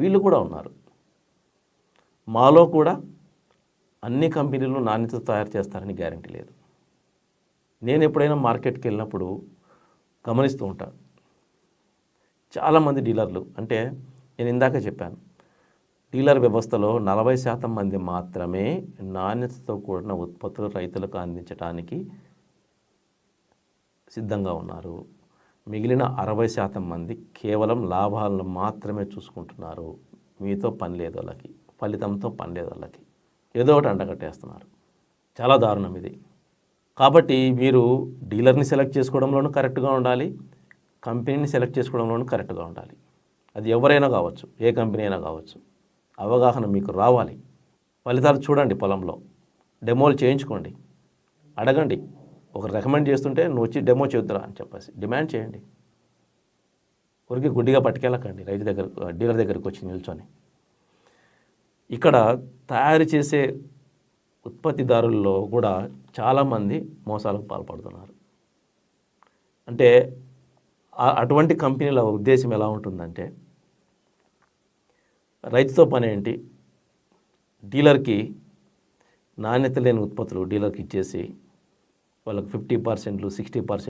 వీళ్ళు కూడా ఉన్నారు. మాలో కూడా అన్ని కంపెనీలు నాణ్యత తయారు చేస్తారని గ్యారంటీ లేదు. నేను ఎప్పుడైనా మార్కెట్కి వెళ్ళినప్పుడు గమనిస్తూ ఉంటాను చాలామంది డీలర్లు అంటే నేను ఇందాక చెప్పాను డీలర్ వ్యవస్థలో నలభై శాతం మంది మాత్రమే నాణ్యతతో కూడిన ఉత్పత్తులు రైతులకు అందించడానికి సిద్ధంగా ఉన్నారు. మిగిలిన అరవై శాతం మంది కేవలం లాభాలను మాత్రమే చూసుకుంటున్నారు. మీతో పని లేదు వాళ్ళకి. ఫలితంతో పని లేదు వాళ్ళకి. ఏదో ఒకటి అండగట్టేస్తున్నారు చాలా దారుణం ఇది. కాబట్టి మీరు డీలర్ని సెలెక్ట్ చేసుకోవడంలోనూ కరెక్ట్గా ఉండాలి. కంపెనీని సెలెక్ట్ చేసుకోవడంలోనూ కరెక్ట్గా ఉండాలి. అది ఎవరైనా కావచ్చు ఏ కంపెనీ అయినా కావచ్చు. అవగాహన మీకు రావాలి. ఫలితాలు చూడండి పొలంలో. డెమోలు చేయించుకోండి. అడగండి. ఒకరు రికమెండ్ చేస్తుంటే నువ్వు వచ్చి డెమో చేద్దురా అని చెప్పేసి. డిమాండ్ చేయండి. ఊరికి గుడ్డిగా పట్టుకెళ్ళకండి రైతు దగ్గర డీలర్ దగ్గరికి వచ్చి నిల్చొని. ఇక్కడ తయారు చేసే ఉత్పత్తిదారుల్లో కూడా చాలామంది మోసాలకు పాల్పడుతున్నారు. అంటే అటువంటి కంపెనీల ఉద్దేశం ఎలా ఉంటుందంటే రైతుతో పని ఏంటి? డీలర్కి నాణ్యత లేని ఉత్పత్తులు డీలర్కి ఇచ్చేసి వాళ్ళకి ఫిఫ్టీ పర్సెంట్లు సిక్స్టీ పర్సెంట్